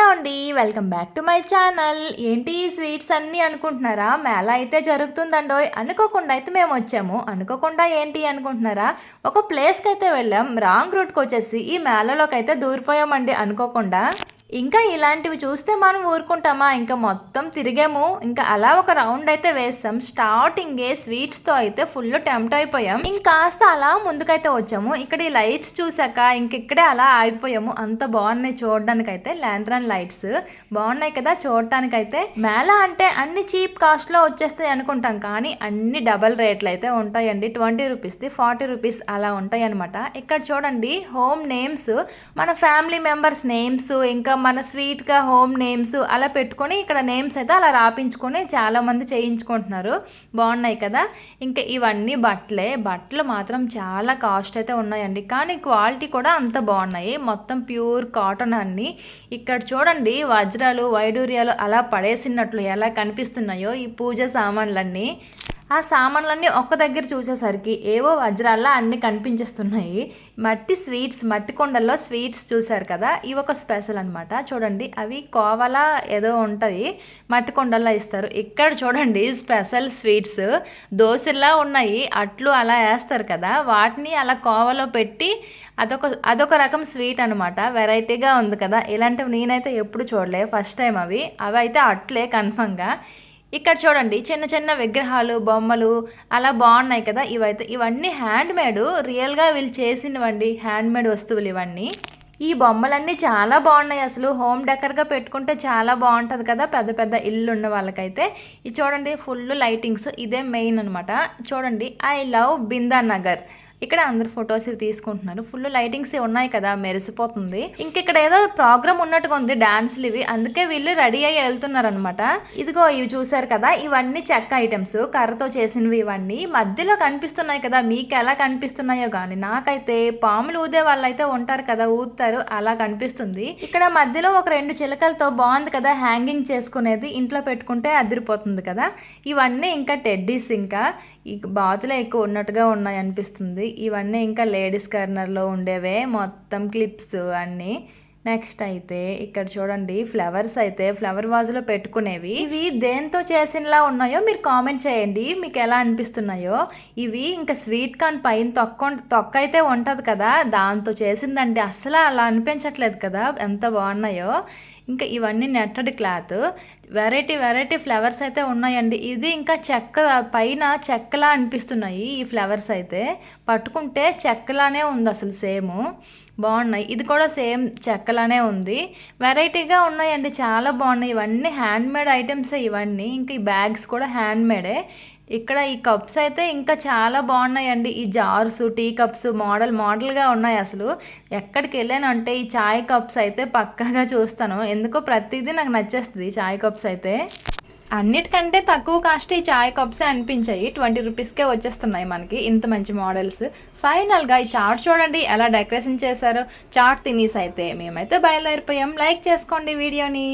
Hello అండి welcome back to my channel. ఏంటి ఈ స్వీట్స్ అన్నీ అనుకుంటున్నారా? మేళ అయితే జరుగుతుందండో అనుకోకుండా అయితే మేము వచ్చాము. అనుకోకుండా ఏంటి అనుకుంటున్నారా? ఒక ప్లేస్కి అయితే వెళ్ళాం. రాంగ్ రూట్కి వచ్చేసి ఈ మేళలోకి అయితే దూరిపోయామండి అనుకోకుండా. ఇంకా ఇలాంటివి చూస్తే మనం ఊరుకుంటామా? ఇంకా మొత్తం తిరిగాము. ఇంకా అలా ఒక రౌండ్ అయితే వేస్తాం స్టార్టింగే స్వీట్స్తో అయితే ఫుల్ టెంప్ట్ అయిపోయాం. ఇంకాస్త అలా ముందుకైతే వచ్చాము. ఇక్కడ ఈ లైట్స్ చూసాక ఇంకెక్కడే అలా ఆగిపోయాము. అంత బాగున్నాయి చూడడానికైతే. ల్యాండ్రన్ లైట్స్ బాగున్నాయి కదా చూడటానికైతే మేళ అంటే అన్ని చీప్ కాస్ట్లో వచ్చేస్తాయి అనుకుంటాం. కానీ అన్ని డబల్ రేట్లు అయితే ఉంటాయండి. ట్వంటీ రూపీస్ది ఫార్టీ రూపీస్ అలా ఉంటాయి అనమాట ఇక్కడ చూడండి హోమ్ నేమ్స్ మన ఫ్యామిలీ మెంబర్స్ నేమ్స్ ఇంకా మన స్వీట్గా హోమ్ నేమ్స్ అలా పెట్టుకొని ఇక్కడ నేమ్స్ అయితే అలా రాపించుకొని చాలామంది చేయించుకుంటున్నారు. బాగున్నాయి కదా? ఇంకా ఇవన్నీ బట్టలే. బట్టలు మాత్రం చాలా కాస్ట్ అయితే ఉన్నాయండి. కానీ క్వాలిటీ కూడా అంత బాగున్నాయి. మొత్తం ప్యూర్ కాటన్ అన్ని ఇక్కడ చూడండి వజ్రాలు వైడూర్యాలు అలా పడేసినట్లు ఎలా కనిపిస్తున్నాయో ఈ పూజ సామాన్లన్నీ. ఆ సామాన్లన్నీ ఒక్క దగ్గర చూసేసరికి ఏవో వజ్రాల్లా అన్ని కనిపించేస్తున్నాయి. మట్టి స్వీట్స్ మట్టి కొండల్లో స్వీట్స్ చూశారు కదా? ఇవి ఒక స్పెషల్ అనమాట చూడండి అవి కోవలా ఏదో ఉంటుంది మట్టి కొండల్లో ఇస్తారు. ఇక్కడ చూడండి స్పెషల్ స్వీట్స్. దోశల్లా ఉన్నాయి అట్లు అలా వేస్తారు కదా? వాటిని అలా కోవలో పెట్టి అదొక అదొక రకం స్వీట్ అనమాట వెరైటీగా ఉంది కదా? ఇలాంటివి నేనైతే ఎప్పుడు చూడలే. ఫస్ట్ టైం అవి. అవి అయితే అట్లే కన్ఫర్మ్గా ఇక్కడ చూడండి చిన్న చిన్న విగ్రహాలు బొమ్మలు అలా బాగున్నాయి కదా ఇవైతే. ఇవన్నీ హ్యాండ్ మేడ్ రియల్గా వీళ్ళు చేసినవండి హ్యాండ్ మేడ్ వస్తువులు ఇవన్నీ. ఈ బొమ్మలన్నీ చాలా బాగున్నాయి అసలు. హోమ్ డెకర్గా పెట్టుకుంటే చాలా బాగుంటుంది కదా పెద్ద పెద్ద ఇల్లు ఉన్న వాళ్ళకైతే. ఇది చూడండి ఫుల్ లైటింగ్స్ ఇదే మెయిన్ అనమాట చూడండి ఐ లవ్ బిందా నగర్ ఇక్కడ అందరు ఫొటోస్ తీసుకుంటున్నారు. ఫుల్ లైటింగ్స్ ఉన్నాయి కదా మెరిసిపోతుంది. ఇంక ఇక్కడ ఏదో ప్రోగ్రామ్ ఉన్నట్టుగా ఉంది డాన్స్లు ఇవి. అందుకే వీళ్ళు రెడీ అయ్యి వెళ్తున్నారు అనమాట ఇదిగో ఇవి చూసారు కదా ఇవన్నీ చెక్క ఐటమ్స్. కర్రతో చేసినవి ఇవన్నీ. మధ్యలో కనిపిస్తున్నాయి కదా మీకు ఎలా కనిపిస్తున్నాయో కానీ నాకైతే పాములు ఊదే వాళ్ళైతే ఉంటారు కదా ఊదుతారు అలా కనిపిస్తుంది. ఇక్కడ మధ్యలో ఒక రెండు చిలకలతో బాగుంది కదా హ్యాంగింగ్ చేసుకునేది ఇంట్లో పెట్టుకుంటే అదిరిపోతుంది కదా. ఇవన్నీ ఇంకా టెడ్డీస్ ఇంకా. ఈ బాతులే ఎక్కువ ఉన్నట్టుగా ఉన్నాయి అనిపిస్తుంది ఇవన్నీ ఇంకా లేడీస్ కార్నర్లో ఉండేవే మొత్తం క్లిప్స్ అన్నీ. నెక్స్ట్ అయితే ఇక్కడ చూడండి ఫ్లవర్స్ అయితే ఫ్లవర్ వాజ్లో పెట్టుకునేవి. ఇవి దేంతో చేసినలా ఉన్నాయో మీరు కామెంట్ చేయండి. మీకు ఎలా అనిపిస్తున్నాయో. ఇవి ఇంకా స్వీట్ కార్న్ పైన తొక్క తొక్క అయితే ఉంటుంది కదా దాంతో చేసిందండి. అస్సలు అలా అనిపించట్లేదు కదా ఎంత బాగున్నాయో. ఇంకా ఇవన్నీ నెట్టడి క్లాత్ వెరైటీ వెరైటీ ఫ్లవర్స్ అయితే ఉన్నాయండి. ఇది ఇంకా చెక్క పైన చెక్కలా అనిపిస్తున్నాయి ఈ ఫ్లవర్స్ అయితే. పట్టుకుంటే చెక్కలానే ఉంది అసలు సేమ్. బాగున్నాయి. ఇది కూడా సేమ్ చెక్కలానే ఉంది. వెరైటీగా ఉన్నాయండి. చాలా బాగున్నాయి. ఇవన్నీ హ్యాండ్ మేడ్ ఐటమ్స్ ఇవన్నీ. ఇంకా ఈ బ్యాగ్స్ కూడా హ్యాండ్ మేడే ఇక్కడ ఈ కప్స్ అయితే ఇంకా చాలా బాగున్నాయండి. ఈ జార్స్ టీ కప్స్ మోడల్ మోడల్గా ఉన్నాయి అసలు. ఎక్కడికి వెళ్ళానంటే ఈ చాయ్ కప్స్ అయితే పక్కాగా చూస్తాను. ఎందుకో ప్రతిదీ నాకు నచ్చేస్తుంది చాయ్ కప్స్ అయితే. అన్నిటికంటే తక్కువ కాస్ట్ ఈ చాయ్ కప్సే అనిపించాయి. ట్వంటీ రూపీస్కే వచ్చేస్తున్నాయి మనకి. ఇంత మంచి మోడల్స్. ఫైనల్గా ఈ చాట్ చూడండి ఎలా డెకరేషన్ చేశారో. చాట్ తినేసి అయితే మేమైతే బయలుదేరిపోయాం. లైక్ చేసుకోండి వీడియోని.